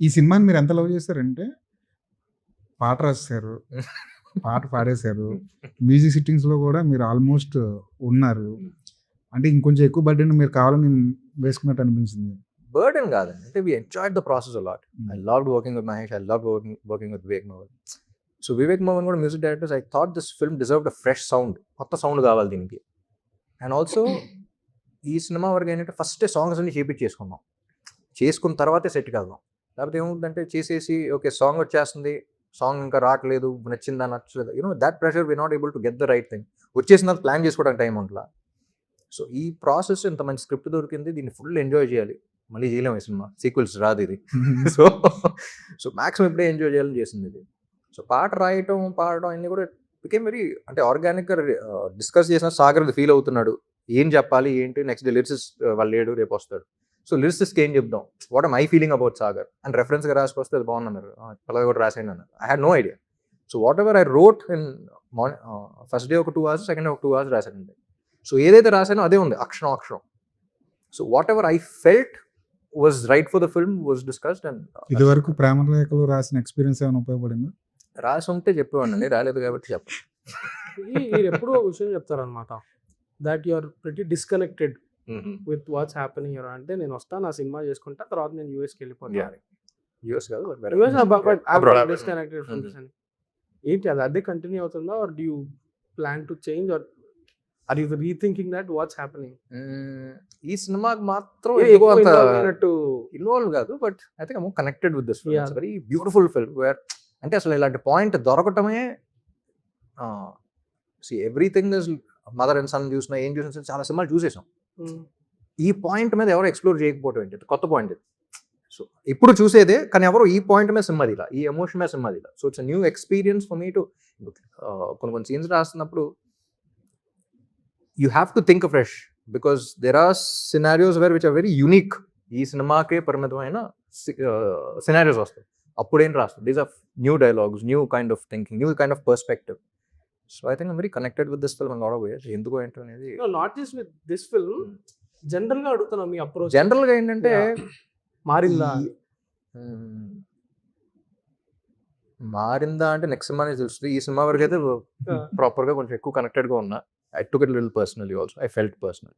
ఈ సినిమాని మీరు ఎంత లవ్ చేశారంటే పాట రాశారు పాట పాడేశారు. మ్యూజిక్ సిట్టింగ్స్లో కూడా మీరు ఆల్మోస్ట్ ఉన్నారు. అంటే ఇంకొంచెం ఎక్కువ బర్డెన్ మీరు కావాలని వేసుకున్నట్టు అనిపించింది. బర్డెన్ కాదండి. అంటే we enjoyed the process a lot. I love working with Mahesh I love working with Vivek Mohan so Vivek Mohan కూడా music directors I thought this film deserve a fresh sound కొత్త sound కావాలి దీనికి. And also ఈ cinema వరకు ఏంటంటే first songs అన్ని చేపించేసుకున్నాం చేసుకున్న తర్వాతే సెట్ కాదాం లేకపోతే ఏముందంటే చేసేసి ఓకే సాంగ్ వచ్చేస్తుంది సాంగ్ ఇంకా రావట్లేదు నచ్చిందా నచ్చలేదు you know that pressure we not able to get the right thing వచ్చేసిన ప్లాన్ చేసుకోవడానికి టైం ఉంటుందా సో ఈ ప్రాసెస్ ఇంత మంచి స్క్రిప్ట్ దొరికింది దీన్ని ఫుల్ ఎంజాయ్ చేయాలి. మళ్ళీ చేయలేము ఈ సినిమా. సీక్వెల్స్ రాదు ఇది. సో సో మ్యాక్సిమం ఇప్పుడే ఎంజాయ్ చేయాలని చేసింది ఇది. సో పాట రాయటం పాడటం అన్నీ కూడా బికేమ్ వెరీ అంటే ఆర్గానిక్గా డిస్కస్ చేసిన సాగర్ ఫీల్ అవుతున్నాడు. ఏం చెప్పాలి ఏంటి నెక్స్ట్ లిరిసిస్ వాళ్ళు లేడు రేపు వస్తాడు. సో లిరిసిస్కి ఏం చెప్దాం? What my feeling about Sagar and రెఫరెన్స్గా రాసుకొస్తే అది బాగుందన్నారు. అలాగే కూడా రాసేయండి అన్నారు I had no idea so whatever I wrote in morning first day ఒక టూ అవర్స్ సెకండ్ డే ఒక టూ అవర్స్ రాశానండి. సో ఏదైతే రాశానో అదే ఉంది. అక్షరం అక్షరం. So whatever I felt was right for the film was discussed and ఇది వరకు ప్రేమ లేఖలు రాసిన ఎక్స్పీరియన్స్ ఏమైనా ఉపయోగపడింది? రాసి ఉంటే చెప్పేవాడిని రాలేదు కాబట్టి చెప్ప మీరు ఎప్పుడూ ఒక విషయం చెప్తారనమాట that you are pretty disconnected with what's happening అంటే నేను వస్తాను నా సినిమా చేసుకుంటా తర్వాత నేను యూఎస్కి వెళ్ళిపోతాను యూఎస్ కాదు very- US Abroad, abroad. Disconnected from. This అని ఏంటి అది అదే కంటిన్యూ అవుతుందా or do plan to change or are you rethinking that what's happening. ఈ సినిమాకి మాత్రం ఇన్వాల్వ్ కాదు but I think connected with this. Very beautiful film where అంటే అసలు ఇలాంటి point దొరకటమే see everything is mother and son చూసినా ఏం చూసినా చాలా సినిమాలు చూసేసాం ఈ పాయింట్ మీద ఎవరు ఎక్స్ప్లోర్ చేయకపోవడం ఏంటి? కొత్త పాయింట్ ఇది. సో ఇప్పుడు చూసేదే కానీ ఎవరు ఈ పాయింట్ మీద సినిమా ఇలా ఈ ఎమోషన్ మీద సినిమా ఇలా. So it's new experience for me too కొన్ని కొన్ని సీన్స్ రాస్తున్నప్పుడు you have to think fresh because there are scenarios where which are very unique. ఈ సినిమాకే పరిమితమైన సినారియోస్ వస్తాయి. అప్పుడేం రాస్తుంది these of new dialogues new kind of thinking new kind of perspective. So I think very connected with this film lot of ways. ఎందుకు ఏంటో అనేది not just with this film జనరల్గా అడుగుతున్నా మీ అప్రోచ్. జనరల్గా ఏంటంటే మారిందా. మారిందా అంటే నెక్స్ట్ సినిమా తెలుస్తుంది. ఈ సినిమా వరకు అయితే ప్రాపర్గా కొంచెం ఎక్కువ కనెక్టెడ్గా ఉన్నా. I took it lil personally also. I felt personal